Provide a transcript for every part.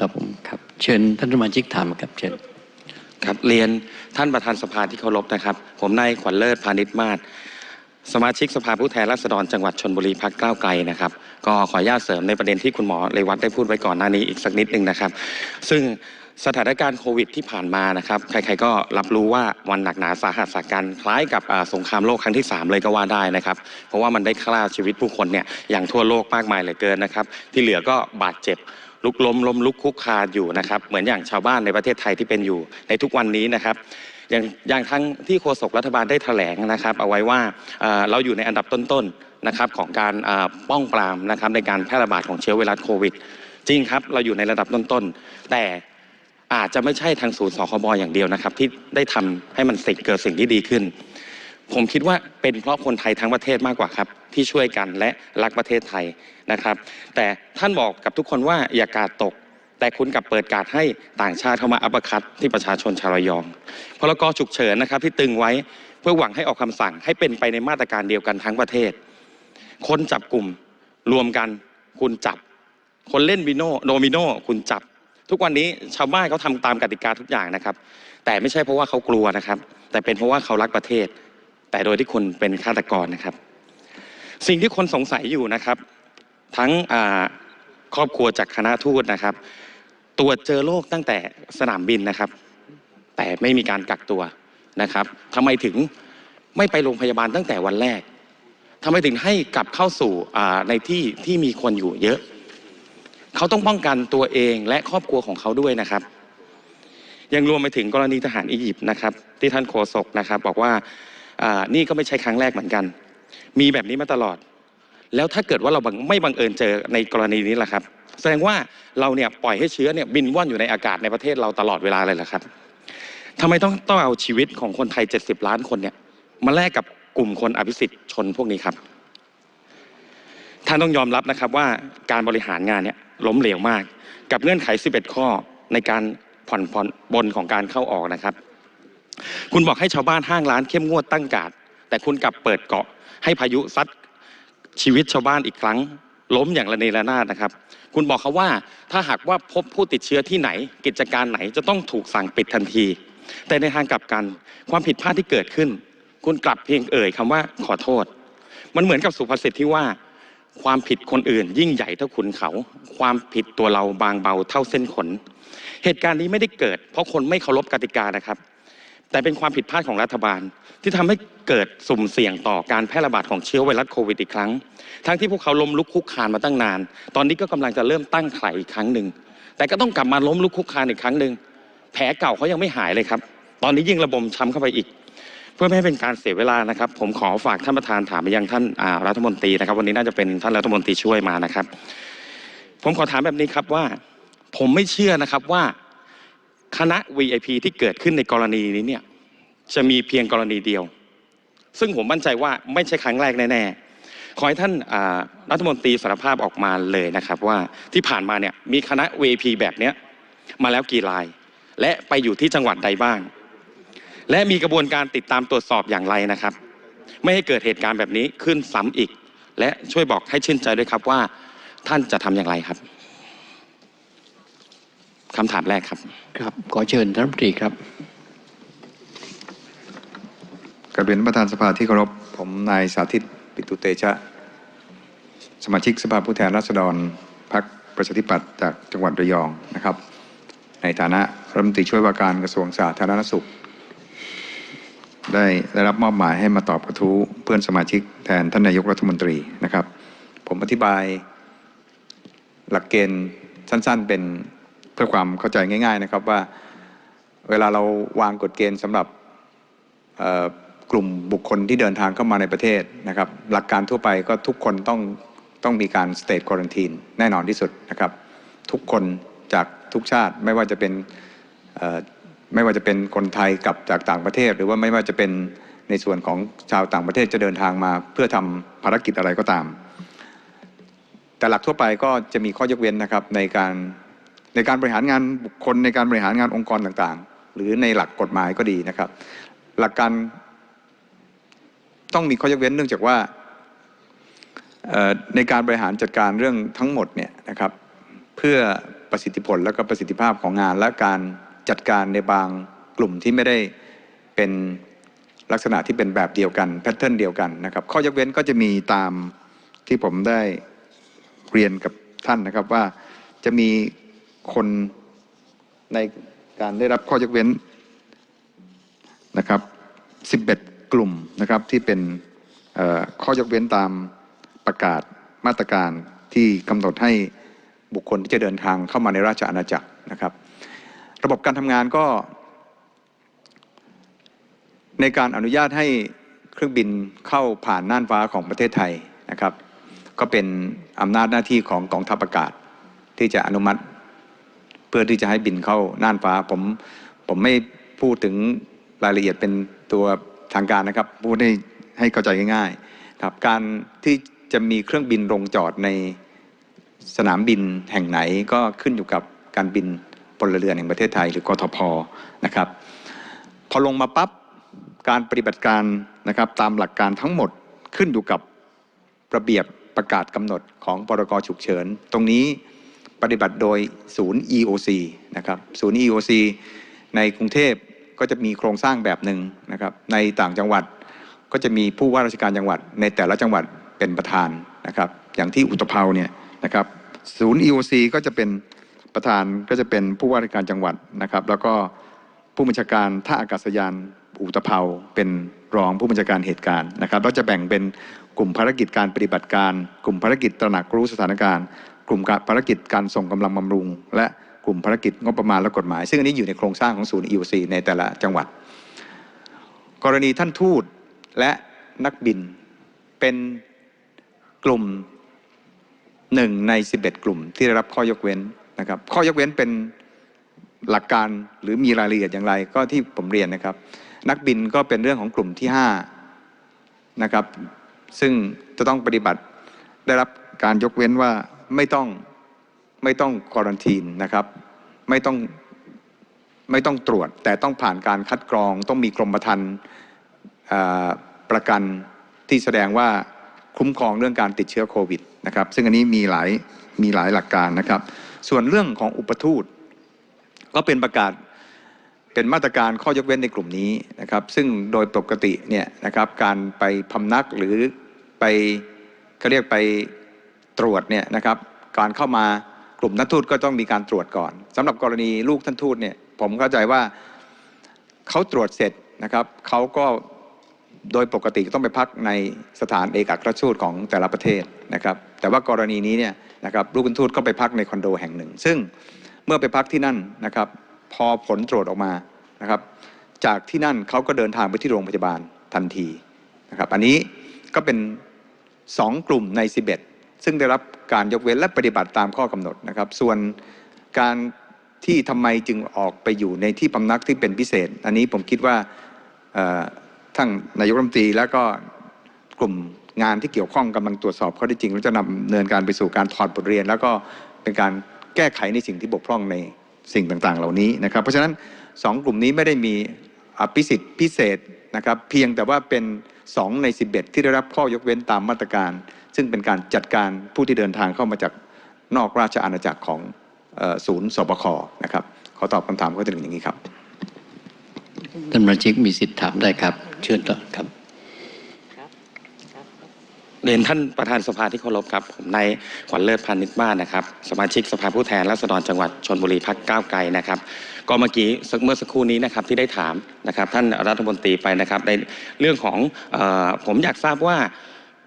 ครับผมครับ เชิญท่านสมาชิกถามครับเชิญครับเรียนท่านประธานสภาที่เคารพนะครับ ผมนายขวัญเลิศพาณิชมาศสมาชิกสภาผู้แทนราษฎรจังหวัดชนบุรีพักก้าวไกลนะครับก็ขออนุญาตเสริมในประเด็นที่คุณหมอเรวัตได้พูดไว้ก่อนหน้านี้อีกสักนิดหนึ่งนะครับ ซึ่งสถานการณ์โควิดที่ผ่านมานะครับ ใครๆก็รับรู้ว่าวันหนักหนาสาหัสสากันคล้ายกับอ่าสงครามโลกครั้งที่ 3 เลยก็ว่าได้นะครับ เพราะว่ามันได้ฆ่าชีวิตผู้คนเนี่ยอย่างทั่วโลกมากมายเหลือเกินนะครับ ที่เหลือก็บาดเจ็บ ลุกล้มล้มลุกคุกคานอยู่นะครับเหมือนอย่างชาวบ้านในประเทศไทยที่เป็นอยู่ในทุกวันนี้นะครับอย่างอย่างทั้งที่โฆษกรัฐบาลได้แถลงนะครับ เอาไว้ว่าเราอยู่ในอันดับต้นๆนะครับของการป้องปรามนะครับในการแพร่ระบาดของเชื้อไวรัสโควิด จริงครับเราอยู่ในระดับต้นๆแต่อาจจะไม่ใช่ทางศูนย์สคบอย่างเดียวนะครับ ที่ได้ทำให้มันสิ่งเกิดสิ่งที่ดีขึ้น ผมคิดว่าเป็นเพราะคนไทยทั้งประเทศมากกว่าครับ ที่ช่วยกันและรักประเทศไทยนะครับ แต่ท่านบอกกับทุกคนว่าอย่ากาดตก แต่คุณกลับเปิดการให้ต่างชาติเข้ามาอัปคัดที่ประชาชนชาวระยองพรกฉุกเฉินนะครับที่ตึงไว้เพื่อหวังให้ออกคำสั่งให้เป็นไปในมาตรการเดียวกันทั้งประเทศ คนจับกลุ่มรวมกันคุณจับ คนเล่นบิโนโดมิโนคุณจับ ทุกวันนี้ชาวบ้านเขาทำตามกติกาทุกอย่างนะครับ แต่ไม่ใช่เพราะว่าเขากลัวนะครับ แต่เป็นเพราะว่าเขารักประเทศ แต่โดยที่คนเป็นฆาตกรนะครับ สิ่งที่คนสงสัยอยู่นะครับ ทั้งครอบครัวจากคณะทูตนะครับ ตรวจเจอโรคตั้งแต่สนามบินนะครับ แต่ไม่มีการกักตัวนะครับทำไมถึงไม่ไปโรงพยาบาลตั้งแต่วันแรกทำไมถึงให้กลับเข้าสู่ในที่ที่มีคนอยู่เยอะ เขาต้องป้องกันตัวเองและครอบครัวของเขาด้วยนะครับ ยังรวมไปถึงกรณีทหารอียิปต์นะครับ ที่ท่านโฆษกนะครับ บอกว่า นี่ก็ไม่ใช่ครั้งแรกเหมือนกัน มีแบบนี้มาตลอด แล้วถ้าเกิดว่าเราไม่บังเอิญเจอในกรณีนี้ล่ะครับ แสดงว่าเราเนี่ยปล่อยให้เชื้อเนี่ยบินว่อนอยู่ในอากาศในประเทศเราตลอดเวลาเลยล่ะครับทำไมต้องต้องเอาชีวิตของคนไทย 70 ล้านคนเนี่ยมาแลกกับกลุ่มคนอภิสิทธิ์ชนพวกนี้ครับ ท่านต้องยอมรับนะครับว่าการบริหารงานเนี่ยล้มเหลวมาก กับเงื่อนไข 11 ข้อในการผ่อนผ่อนบนของการเข้าออกนะครับ คุณบอกให้ชาวบ้านห้างร้านเข้มงวดตั้งกาดแต่คุณกลับเปิดเกาะให้พายุซัดชีวิตชาวบ้านอีกครั้ง ล้มอย่างระเนระนาดนะครับ คุณบอกเขาว่าถ้าหากว่าพบผู้ติดเชื้อที่ไหน กิจการไหนจะต้องถูกสั่งปิดทันที แต่ในทางกลับกันความผิดพลาดที่เกิดขึ้น คุณกลับเพียงเอ่ยคำว่าขอโทษ มันเหมือนกับสุภาษิตที่ว่า ความผิดคนอื่น ยิ่งใหญ่เท่าขุนเขา ความผิดตัวเราบางเบาเท่าเส้นขน เหตุการณ์นี้ไม่ได้เกิด เพราะคนไม่เคารพกติกานะครับ แต่เป็นความผิดพลาดของรัฐบาลที่ทำให้เกิดสุ่มเสี่ยงต่อการแพร่ระบาดของเชื้อไวรัสโควิดอีกครั้ง ทั้งที่พวกเขาล้มลุกคุกคานมาตั้งนาน ตอนนี้ก็กำลังจะเริ่มตั้งไข่อีกครั้งหนึ่ง แต่ก็ต้องกลับมาล้มลุกคุกคานอีกครั้งหนึ่ง แผลเก่าเขายังไม่หายเลยครับ ตอนนี้ยิ่งระบมช้ำเข้าไปอีก เพื่อไม่ให้เป็นการเสียเวลานะครับ ผมขอฝากท่านประธานถามไปยังท่านรัฐมนตรีนะครับ วันนี้น่าจะเป็นท่านรัฐมนตรีช่วยมานะครับ ผมขอถามแบบนี้ครับว่า ผมไม่เชื่อนะครับว่า คณะ VIP ที่เกิดขึ้นในกรณีนี้เนี่ยจะมีเพียงกรณีเดียว ซึ่งผมมั่นใจว่าไม่ใช่ครั้งแรกแน่ๆขอให้ท่านรัฐมนตรีสารภาพออกมาเลยนะครับว่าที่ผ่านมาเนี่ยมีคณะ VIP แบบเนี้ยมาแล้วกี่ราย และไปอยู่ที่จังหวัดใดบ้าง และมีกระบวนการติดตามตรวจสอบอย่างไรนะครับ ไม่ให้เกิดเหตุการณ์แบบนี้ขึ้นซ้ำอีก และช่วยบอกให้ชื่นใจด้วยครับว่า ท่านจะทำอย่างไรครับ คำถามแรกครับ ครับ ขอเชิญท่านรัฐมนตรีครับกราบเรียนประธานสภาที่เคารพผมนายสาธิตปิตุเตชะ สมาชิกสภาผู้แทนราษฎรพรรคประชาธิปัตย์จากจังหวัดระยองนะครับ ในฐานะรัฐมนตรีช่วยว่าการกระทรวงสาธารณสุข ได้ได้รับมอบหมายให้มาตอบกระทู้เพื่อนสมาชิกแทนท่านนายกรัฐมนตรีนะครับ ผมอธิบายหลักเกณฑ์สั้นๆเป็น เพื่อความเข้าใจง่าย ๆนะครับว่า เวลาเราวางกฎเกณฑ์สำหรับกลุ่มบุคคลที่เดินทางเข้ามาในประเทศนะครับ หลักการทั่วไปก็ทุกคนต้องต้องมีการสเต e คว a รันทีนแน่นอนที่สุดนะครับ ทุกคนจากทุกชาติไม่ว่าจะเป็นไม่ว่าจะเป็นคนไทยกลับจากต่างประเทศ หรือว่าไม่ว่าจะเป็นในส่วนของชาวต่างประเทศจะเดินทางมา เพื่อทำภารกิจอะไรก็ตาม แต่หลักทั่วไปก็จะมีข้อยกเว้นนะครับในการ ในการบริหารงานบุคคลในการบริหารงานองค์กรต่างๆ หรือในหลักกฎหมายก็ดีนะครับ หลักการต้องมีข้อยกเว้นเนื่องจากว่าในการบริหารจัดการเรื่องทั้งหมดเนี่ยนะครับเพื่อประสิทธิผลและก็ประสิทธิภาพของงาน และการจัดการในบางกลุ่มที่ไม่ได้เป็นลักษณะที่เป็นแบบเดียวกันแพทเทิร์นเดียวกันนะครับ ข้อยกเว้นก็จะมีตามที่ผมได้เรียนกับท่านนะครับว่าจะมี คนในการได้รับข้อยกเว้นนะครับ11 กลุ่มนะครับที่เป็นข้อยกเว้นตามประกาศมาตรการที่กำหนดให้บุคคลที่จะเดินทางเข้ามาในราชอาณาจักรนะครับ ระบบการทำงานก็ ในการอนุญาตให้เครื่องบินเข้าผ่านน่านฟ้าของประเทศไทยนะครับ ก็เป็นอำนาจหน้าที่ของกองทัพอากาศที่จะอนุมัติ เพื่อที่จะให้บินเข้าน่านฟ้าผมผมไม่พูดถึงรายละเอียดเป็นตัวทางการนะครับ พูดให้ให้เข้าใจง่ายๆครับการที่จะมีเครื่องบินลงจอดในสนามบินแห่งไหนก็ขึ้นอยู่กับการบินพลเรือนแห่งประเทศไทยหรือกทพนะครับ พอลงมาปั๊บการปฏิบัติการนะครับตามหลักการทั้งหมดขึ้นอยู่กับระเบียบประกาศกำหนดของพรกฉุกเฉิน ตรงนี้ ปฏิบัติโดยศูนย์ EOC นะครับศูนย์ EOC ในกรุงเทพก็จะมีโครงสร้างแบบหนึ่งนะครับในต่างจังหวัดก็จะมีผู้ว่าราชการจังหวัด ในแต่ละจังหวัดเป็นประธานนะครับอย่างที่อุตภเปาเนี่ยนะครับศูนย์ EOC ก็จะเป็นประธานก็จะเป็นผู้ว่าราชการจังหวัดนะครับ แล้วก็ผู้บัญชาการท่าอากาศยานอุตภเปาเป็นรองผู้บัญชาการเหตุการณ์นะครับแล้วจะแบ่งเป็นกลุ่มภารกิจการปฏิบัติการ กลุ่มภารกิจตระหนักรู้สถานการณ์ กลุ่มภารกิจการส่งกำลังบำรุง และกลุ่มภารกิจงบประมาณและกฎหมาย ซึ่งอันนี้อยู่ในโครงสร้างของศูนย์ EOC ในแต่ละจังหวัด กรณีท่านทูตและนักบินเป็นกลุ่มหนึ่งใน 11 กลุ่มที่ได้รับข้อยกเว้นนะครับ ข้อยกเว้นเป็นหลักการหรือมีรายละเอียดอย่างไรก็ที่ผมเรียนนะครับ นักบินก็เป็นเรื่องของกลุ่มที่5นะครับซึ่งจะต้องปฏิบัติได้รับการยกเว้นว่า ไม่ต้องไม่ต้องควอรันทีนนะครับ ไม่ต้องไม่ต้องตรวจ แต่ต้องผ่านการคัดกรอง ต้องมีกรมธรรม์ประกันที่แสดงว่าคุ้มครองเรื่องการติดเชื้อโควิดนะครับ ซึ่งอันนี้มีหลายมีหลายหลักการนะครับ ส่วนเรื่องของอุปทูต ก็เป็นประกาศเป็นมาตรการข้อยกเว้นในกลุ่มนี้นะครับ ซึ่งโดยปกติเนี่ยนะครับการไปพำนักหรือไปเขาเรียกไป ตรวจเนี่ยนะครับการเข้ามากลุ่มนักทูตก็ต้องมีการตรวจก่อนสำหรับกรณีลูกท่านทูตเนี่ยผมเข้าใจว่าเขาตรวจเสร็จนะครับเขาก็โดยปกติต้องไปพักในสถานเอกอัครราชทูตของแต่ละประเทศนะครับ แต่ว่ากรณีนี้เนี่ยนะครับลูกท่านทูตก็ไปพักในคอนโดแห่งหนึ่ง ซึ่งเมื่อไปพักที่นั่นนะครับ พอผลตรวจออกมานะครับ จากที่นั่นเขาก็เดินทางไปที่โรงพยาบาลทันทีนะครับ อันนี้ก็เป็น 2 กลุ่มใน 11 ซึ่งได้รับการยกเว้นและปฏิบัติตามข้อกำหนดนะครับ ส่วนการที่ทำไมจึงออกไปอยู่ในที่พำนักที่เป็นพิเศษ อันนี้ผมคิดว่าทั้งนายกรัฐมนตรีแล้วก็กลุ่มงานที่เกี่ยวข้องกำลังตรวจสอบข้อเท็จริงแล้วจะนำเนินการไปสู่การถอดบทเรียน แล้วก็เป็นการแก้ไขในสิ่งที่บกพร่องในสิ่งต่างๆ เหล่านี้นะครับ เพราะฉะนั้นสองกลุ่มนี้ไม่ได้มีอภิสิทธิ์พิเศษ นะครับเพียงแต่ว่าเป็น2ใน 11 ที่ได้รับข้อยกเว้นตามมาตรการ ซึ่งเป็นการจัดการผู้ที่เดินทางเข้ามาจากนอกราชอาณาจักรของศูนย์สบคนะครับขอตอบคำถามข้อที่หนึ่งอย่างนี้ครับท่านสมาชิกมีสิทธิ์ถามได้ครับ เชิญต่อครับ เรียนท่านประธานสภาที่เคารพครับ ผมนายขวัญเลิศพานิชมาศนะครับ สมาชิกสภาผู้แทนราษฎรจังหวัดชนบุรีพักก้าวไกลนะครับ ก็เมื่อกี้เมื่อสักครู่นี้นะครับที่ได้ถามนะครับ ท่านรัฐมนตรีไปนะครับในเรื่องของออผมอยากทราบว่า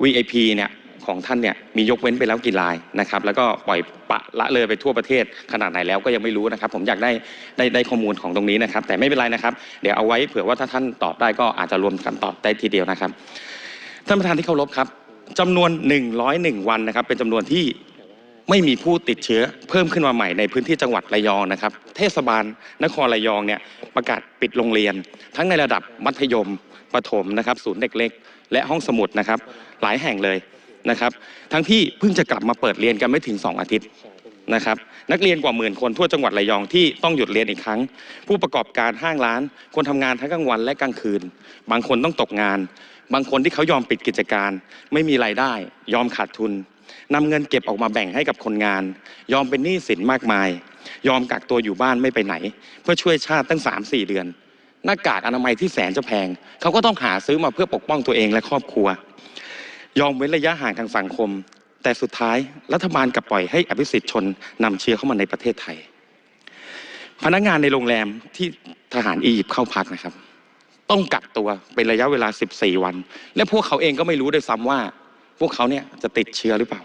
VIP เนี่ยของท่านเนี่ยมียกเว้นไปแล้วกี่รายนะครับ แล้วก็ปล่อยปะละเลยไปทั่วประเทศขนาดไหนแล้วก็ยังไม่รู้นะครับ ผมอยากได้ได้ได้ข้อมูลของตรงนี้นะครับ แต่ไม่เป็นไรนะครับ เดี๋ยวเอาไว้เผื่อว่าถ้าท่านตอบได้ก็อาจจะรวมกันตอบได้ทีเดียวนะครับ ท่านประธานที่เคารพครับ จำนวน101วันนะครับเป็นจำนวนที่ไม่มีผู้ติดเชื้อเพิ่มขึ้นมาใหม่ในพื้นที่จังหวัดระยองนะครับ เทศบาลนครระยองเนี่ยประกาศปิดโรงเรียน ทั้งในระดับมัธยมประถมนะครับ ศูนย์เด็กเล็ก และห้องสมุดนะครับ หลายแห่งเลยนะครับ ทั้งที่เพิ่งจะกลับมาเปิดเรียนกันไม่ถึง 2 อาทิตย์ นะครับนักเรียนกว่าหมื่นคนทั่วจังหวัดระยองที่ต้องหยุดเรียนอีกครั้ง ผู้ประกอบการห้างร้าน คนทำงานทั้งกลางวันและกลางคืน บางคนต้องตกงาน บางคนที่เขายอมปิดกิจการ ไม่มีรายได้ ยอมขาดทุนนำเงินเก็บออกมาแบ่งให้กับคนงาน ยอมเป็นหนี้สินมากมาย ยอมกักตัวอยู่บ้านไม่ไปไหน เพื่อช่วยชาติตั้ง 3-4 เดือน หน้ากากอนามัยที่แสนจะแพง เขาก็ต้องหาซื้อมาเพื่อปกป้องตัวเองและครอบครัว ยอมเว้นระยะห่างทางสังคม แต่สุดท้ายรัฐบาลกลับปล่อยให้อภิสิทธิ์ชนนำเชื้อเข้ามาในประเทศไทย พนักงานในโรงแรมที่ทหารอียิปต์เข้าพักนะครับ ต้องกักตัวเป็นระยะเวลา 14 วัน และพวกเขาเองก็ไม่รู้ด้วยซ้ำว่า พวกเขาเนี่ยจะติดเชื้อหรือเปล่า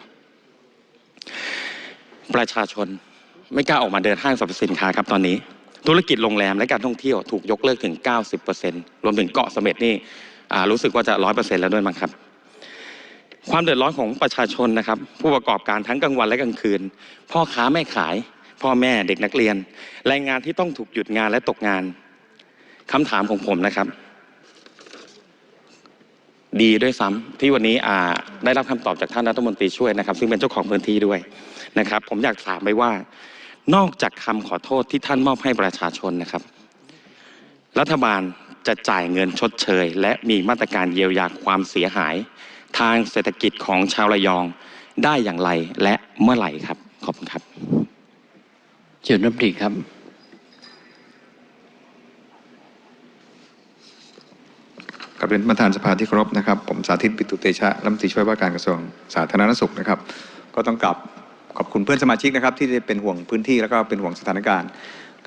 ประชาชนไม่กล้าออกมาเดินห้างสรรพสินค้าครับตอนนี้ ธุรกิจโรงแรมและการท่องเที่ยวถูกยกเลิกถึง 90%รวมถึงเกาะเสม็ดนี่รู้สึกว่าจะ 100%แล้วด้วยมั้งครับ ความเดือดร้อนของประชาชนนะครับ ผู้ประกอบการทั้งกลางวันและกลางคืน พ่อค้าแม่ขาย พ่อแม่เด็กนักเรียน แรงงานที่ต้องถูกหยุดงานและตกงานคำถามของผมนะครับ ดีด้วยซ้ำที่วันนี้อ่าได้รับคำตอบจากท่านรัฐมนตรีช่วยนะครับ ซึ่งเป็นเจ้าของพื้นที่ด้วยนะครับ ผมอยากถามไปว่านอกจากคำขอโทษที่ท่านมอบให้ประชาชนนะครับ รัฐบาลจะจ่ายเงินชดเชย และมีมาตรการเยียวยาความเสียหาย ทางเศรษฐกิจของชาวระยองได้อย่างไรและเมื่อไหร่ครับขอบคุณครับเชิญรัฐมนตรีครับ กับเรียนประธานสภาที่เคารพนะครับ ผมสาธิตปิตุเตชะรัฐมนตรีช่วยว่าการกระทรวงสาธารณสุขนะครับ ก็ต้องกลับขอบคุณเพื่อนสมาชิกนะครับ ที่ได้เป็นห่วงพื้นที่แล้วก็เป็นห่วงสถานการณ์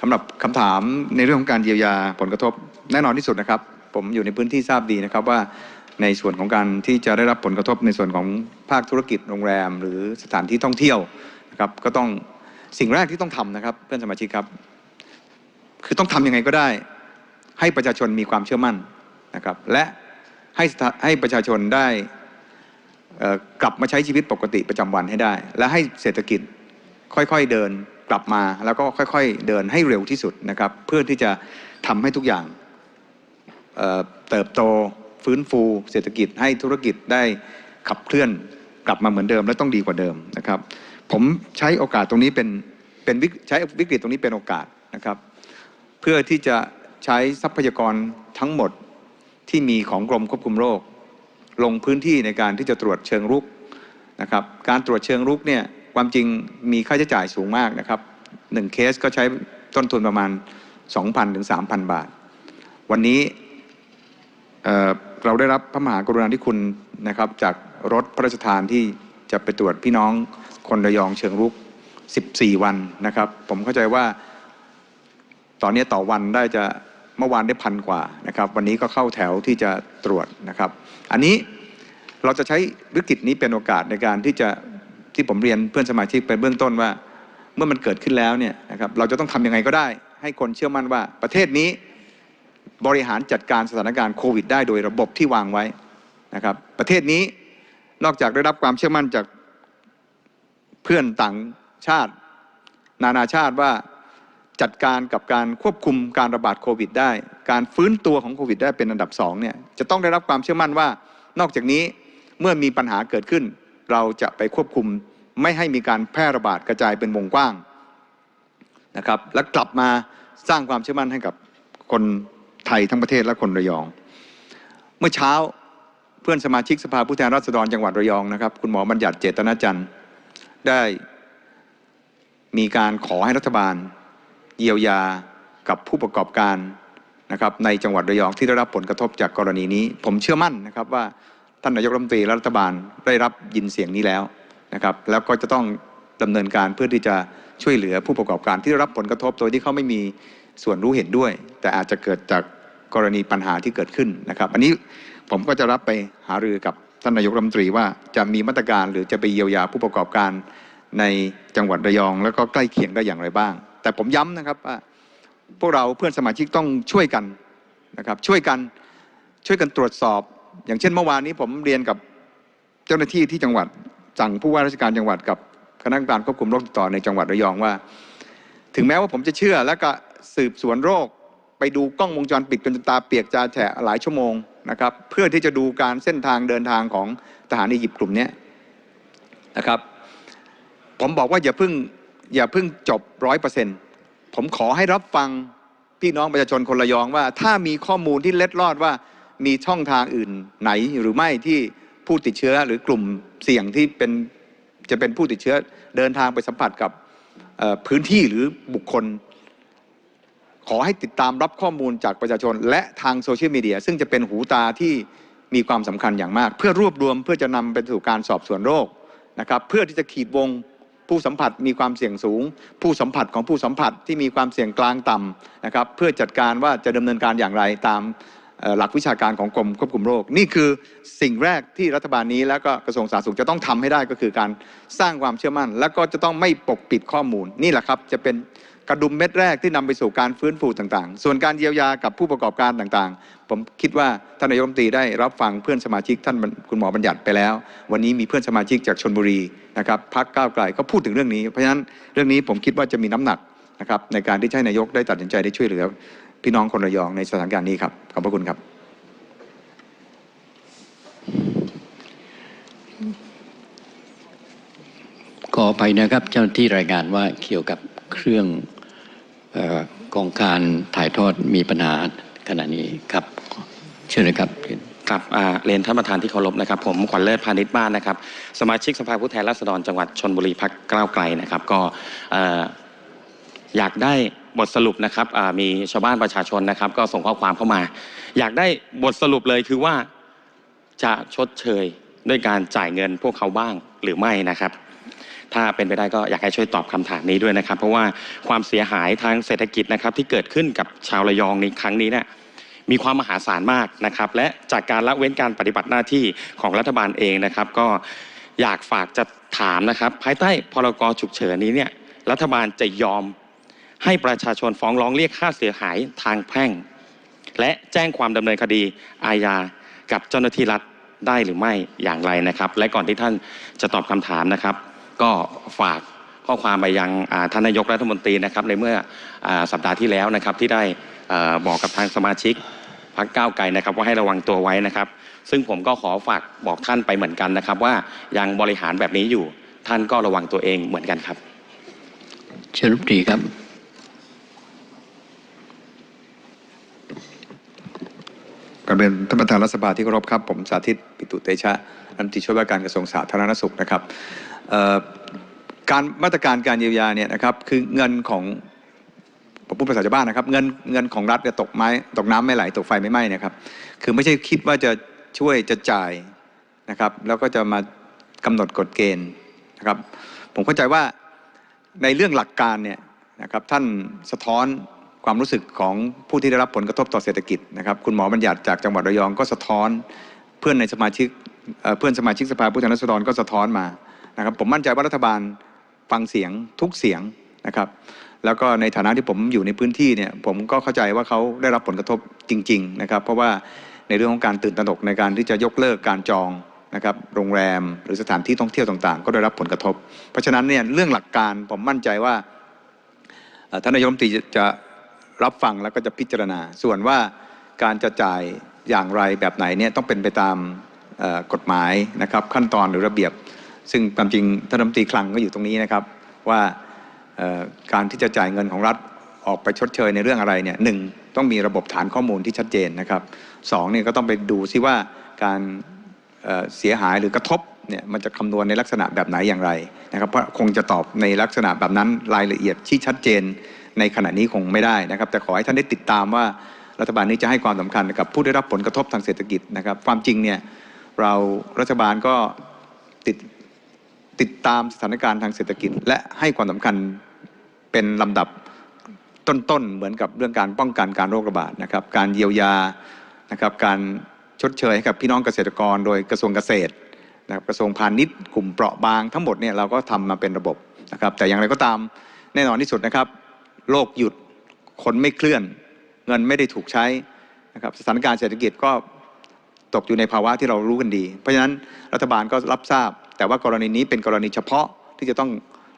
สำหรับคำถามในเรื่องของการเยียวยาผลกระทบแน่นอนที่สุดนะครับ ผมอยู่ในพื้นที่ทราบดีนะครับว่า ในส่วนของการที่จะได้รับผลกระทบในส่วนของภาคธุรกิจโรงแรม หรือสถานที่ท่องเที่ยวนะครับก็ต้องสิ่งแรกที่ต้องทำนะครับเพื่อนสมาชิกครับ คือต้องทำยังไงก็ได้ ให้ประชาชนมีความเชื่อมั่นนะครับและให้ให้ประชาชนได้กลับมาใช้ชีวิตปกติประจำวันให้ได้ และให้เศรษฐกิจค่อยๆเดินกลับมาแล้วก็ค่อยๆเดินให้เร็วที่สุดนะครับเพื่อที่จะทำให้ทุกอย่างเเติบโต ฟื้นฟูเศรษฐกิจให้ธุรกิจได้ขับเคลื่อนกลับมาเหมือนเดิมและต้องดีกว่าเดิมนะครับ ผมใช้โอกาสตรงนี้เป็นเป็นใช้วิกฤตตรงนี้เป็นโอกาสนะครับ เพื่อที่จะใช้ทรัพยากรทั้งหมดที่มีของกรมควบคุมโรค ลงพื้นที่ในการที่จะตรวจเชิงรุกนะครับการตรวจเชิงรุกเนี่ยความจริงมีค่าใช้จ่ายสูงมากนะครับหนึ่งเคสก็ใช้ต้นทุนประมาณ 2,000ถึง3,000 บาท วันนี้ เราได้รับพระมหากรุณาธิคุณนะครับ จากรถพระราชทานที่จะไปตรวจพี่น้องคนระยองเชิงรุก 14 วันนะครับ ผมเข้าใจว่า ตอนนี้ต่อวันได้จะเมื่อวานได้พันกว่านะครับ วันนี้ก็เข้าแถวที่จะตรวจนะครับ อันนี้เราจะใช้วิกฤตนี้เป็นโอกาสในการที่จะที่ผมเรียนเพื่อนสมาชิกเป็นเบื้องต้นว่า เมื่อมันเกิดขึ้นแล้วเนี่ยนะครับเราจะต้องทำยังไงก็ได้ ให้คนเชื่อมั่นว่าประเทศนี้ บริหารจัดการสถานการณ์โควิดได้โดยระบบที่วางไว้นะครับ ประเทศนี้นอกจากได้รับความเชื่อมั่นจากเพื่อนต่างชาติ นานาชาติว่าจัดการกับการควบคุมการระบาดโควิดได้ การฟื้นตัวของโควิดได้เป็นอันดับสองเนี่ยจะต้องได้รับความเชื่อมั่นว่า นอกจากนี้เมื่อมีปัญหาเกิดขึ้น เราจะไปควบคุมไม่ให้มีการแพร่ระบาดกระจายเป็นวงกว้างนะครับ และกลับมาสร้างความเชื่อมั่นให้กับคน ทยทั้งประเทศและคนระยอง เมื่อเช้าเพื่อนสมาชิกสภาผู้แทนราษฎรจังหวัดระยองนะครับ คุณหมอบัญญัติเจตนาจันทร์ได้มีการขอให้รัฐบาล เยียวยากับผู้ประกอบการนะครับในจังหวัดระยองที่ได้รับผลกระทบจากกรณีนี้ ผมเชื่อมั่นนะครับว่าท่านนายกรัฐมนตรีและรัฐบาลได้รับยินเสียงนี้แล้วนะครับ แล้วก็จะต้องดำเนินการเพื่อที่จะช่วยเหลือผู้ประกอบการที่ได้รับผลกระทบโดยที่เขาไม่มีส่วนรู้เห็นด้วย แต่อาจจะเกิดจาก กรณีปัญหาที่เกิดขึ้นนะครับ อันนี้ผมก็จะรับไปหารือกับท่านนายกรัฐมนตรีว่าจะมีมาตรการหรือจะไปเยียวยาผู้ประกอบการในจังหวัดระยอง แล้วก็ใกล้เคียงได้อย่างไรบ้าง แต่ผมย้ำนะครับว่าพวกเราเพื่อนสมาชิกต้องช่วยกันนะครับช่วยกันช่วยกันตรวจสอบ อย่างเช่นเมื่อวานนี้ผมเรียนกับเจ้าหน้าที่ที่จังหวัดสั่งผู้ว่าราชการจังหวัดกับคณะกรรมการควบคุมโรคติดต่อในจังหวัดระยองว่า ถึงแม้ว่าผมจะเชื่อแล้วก็สืบสวนโรค ไปดูกล้องวงจรปิดจนตาเปียกจาแฉะหลายชั่วโมงนะครับเพื่อที่จะดูการเส้นทางเดินทางของทหารอียิปต์กลุ่มนี้นะครับ ผมบอกว่าอย่าเพิ่งอย่าเพิ่งจบร้อยเปอร์เซ็นต์ผมขอให้รับฟังพี่น้องประชาชนคนระยองว่า ถ้ามีข้อมูลที่เล็ดลอดว่ามีช่องทางอื่นไหนหรือไม่ที่ผู้ติดเชื้อหรือกลุ่มเสี่ยงที่เป็นจะเป็นผู้ติดเชื้อเดินทางไปสัมผัสกับพื้นที่หรือบุคคล ขอให้ติดตามรับข้อมูลจากประชาชน และทางโซเชียลมีเดียซึ่งจะเป็นหูตาที่มีความสำคัญอย่างมาก เพื่อรวบรวมเพื่อจะนำไปสู่การสอบสวนโรคนะครับเพื่อที่จะขีดวงผู้สัมผัสมีความเสี่ยงสูง ผู้สัมผัสของผู้สัมผัสที่มีความเสี่ยงกลางต่ำนะครับเพื่อจัดการว่าจะดำเนินการอย่างไรตามหลักวิชาการของกรมควบคุมโรค นี่คือสิ่งแรกที่รัฐบาลนี้แล้วก็กระทรวงสาธารณสุขจะต้องทำให้ได้ก็คือการสร้างความเชื่อมั่น แล้วก็จะต้องไม่ปกปิดข้อมูลนี่แหละครับจะเป็น กระดุมเม็ดแรกที่นำไปสู่การฟื้นฟูต่างๆ ส่วนการเยียวยากับผู้ประกอบการต่างๆ ผมคิดว่าท่านนายกรัฐมนตรีได้รับฟังเพื่อนสมาชิกท่านคุณหมอบัญญัติไปแล้ว วันนี้มีเพื่อนสมาชิกจากชนบุรีนะครับพักก้าวไกลก็พูดถึงเรื่องนี้ เพราะฉะนั้นเรื่องนี้ผมคิดว่าจะมีน้ำหนักนะครับในการที่ให้นายกได้ตัดสินใจได้ช่วยเหลือ พี่น้องคนระยองในสถานการณ์นี้ครับขอบพระคุณครับ ขอไปนะครับเจ้าหน้าที่รายงานว่าเกี่ยวกับเครื่อง กองการถ่ายทอดมีปัญหาขณะนี้ครับ เชิญนะครับครับอ่าเรียนท่านประธานที่เคารพนะครับ ผมขวัญเลิศพาณิชย์บ้านนะครับ สมาชิกสภาผู้แทนราษฎรจังหวัดชนบุรีพักก้าวไกลนะครับ ก็ออยากได้บทสรุปนะครับมีชาวบ้านประชาชนนะครับ ก็ส่งข้อความเข้ามา อยากได้บทสรุปเลยคือว่าจะชดเชยด้วยการจ่ายเงินพวกเขาบ้างหรือไม่นะครับ ถ้าเป็นไปได้ก็อยากให้ช่วยตอบคำถามนี้ด้วยนะครับ เพราะว่าความเสียหายทางเศรษฐกิจนะครับที่เกิดขึ้นกับชาวระยองในครั้งนี้เนี่ยมีความมหาศาลมากนะครับ และจากการละเว้นการปฏิบัติหน้าที่ของรัฐบาลเองนะครับ ก็อยากฝากจะถามนะครับ ภายใต้พรกฉุกเฉินนี้เนี่ยรัฐบาลจะยอมให้ประชาชนฟ้องร้องเรียกค่าเสียหายทางแพ่ง และแจ้งความดำเนินคดีอาญากับเจ้าหน้าที่รัฐได้หรือไม่อย่างไรนะครับ และก่อนที่ท่านจะตอบคำถามนะครับ ก็ฝากข้อความไปยังท่านนายกรัฐมนตรีนะครับในเมื่ออสัปดาห์ที่แล้วนะครับที่ได้บอกกับทางสมาชิกพักก้าวไกลนะครับว่าให้ระวังตัวไว้นะครับ ซึ่งผมก็ขอฝากบอกท่านไปเหมือนกันนะครับ ว่ายังบริหารแบบนี้อยู่ท่านก็ระวังตัวเองเหมือนกันครับเชิญรัฐมนตรีครับ กราบเรียนท่านประธานรัฐสภาที่เคารพครับ ผมสาธิตปิตุเตชะรัฐมนตรีช่วยว่าการกระทรวงสาธารณสุขนะครับการมาตรการการเยียวยาเนี่ยนะครับคือเงินของผมพูดภาษาชาวบ้านนะครับ เงินเงินของรัฐเนี่ยตกไม้ตกน้ำไม่ไหลตกไฟไม่ไหม้นะครับ คือไม่ใช่คิดว่าจะช่วยจะจ่ายนะครับ แล้วก็จะมากำหนดกฎเกณฑ์นะครับ ผมเข้าใจว่าในเรื่องหลักการเนี่ยนะครับท่านสะท้อน ความรู้สึกของผู้ที่ได้รับผลกระทบต่อเศรษฐกิจนะครับ คุณหมอบัญญัติจากจังหวัดระยองก็สะท้อน เพื่อนในสมาชิกเเพื่อนสมาชิกสภาผู้แทนราษฎรก็สะท้อนมานะครับ ผมมั่นใจว่ารัฐบาลฟังเสียงทุกเสียงนะครับ แล้วก็ในฐานะที่ผมอยู่ในพื้นที่เนี่ยผมก็เข้าใจว่าเขาได้รับผลกระทบจริง ๆนะครับ เพราะว่าในเรื่องของการตื่นตระหนกในการที่จะยกเลิกการจองนะครับโรงแรมหรือสถานที่ท่องเที่ยวต่างๆ ก็ได้รับผลกระทบ เพราะฉะนั้นเนี่ยเรื่องหลักการผมมั่นใจว่าท่านนายกรัฐมนตรีจะ รับฟังแล้วก็จะพิจารณา ส่วนว่าการจะจ่ายอย่างไรแบบไหนเนี่ยต้องเป็นไปตามกฎหมายนะครับขั้นตอนหรือระเบียบ ซึ่งความจริงท่านรัฐมนตรีคลังก็อยู่ตรงนี้นะครับว่าการที่จะจ่ายเงินของรัฐออกไปชดเชยในเรื่องอะไรเนี่ยหนึ่งต้องมีระบบฐานข้อมูลที่ชัดเจนนะครับสองเนี่ยก็ต้องไปดูซิว่าการเเสียหายหรือกระทบเนี่ยมันจะคำนวณในลักษณะแบบไหนอย่างไรนะครับเพราะคงจะตอบในลักษณะแบบนั้นรายละเอียดที่ชัดเจน ในขณะนี้คงไม่ได้นะครับ แต่ขอให้ท่านได้ติดตามว่ารัฐบาลนี้จะให้ความสำคัญกับผู้ได้รับผลกระทบทางเศรษฐกิจนะครับ ความจริงเนี่ยเรารัฐบาลก็ติดติดตามสถานการณ์ทางเศรษฐกิจ และให้ความสำคัญเป็นลำดับต้นๆเหมือนกับเรื่องการป้องกันการโรคระบาดนะครับ การเยียวยานะครับการชดเชยให้กับพี่น้องเกษตรกร โดยกระทรวงเกษตรนะครับกระทรวงพาณิชย์กลุ่มเปราะบางทั้งหมดเนี่ยเราก็ทำมาเป็นระบบนะครับแต่อย่างไรก็ตามแน่นอนที่สุดนะครับ โลกหยุดคนไม่เคลื่อน เงินไม่ได้ถูกใช้นะครับสถานการณ์เศรษฐกิจก็ตกอยู่ในภาวะที่เรารู้กันดี เพราะฉะนั้นรัฐบาลก็รับทราบ แต่ว่ากรณีนี้เป็นกรณีเฉพาะที่จะต้อง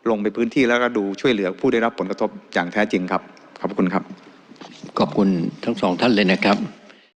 ลงไปพื้นที่แล้วก็ดูช่วยเหลือผู้ได้รับผลกระทบอย่างแท้จริงครับ ขอบคุณครับ ขอบคุณทั้งสองท่านเลยนะครับ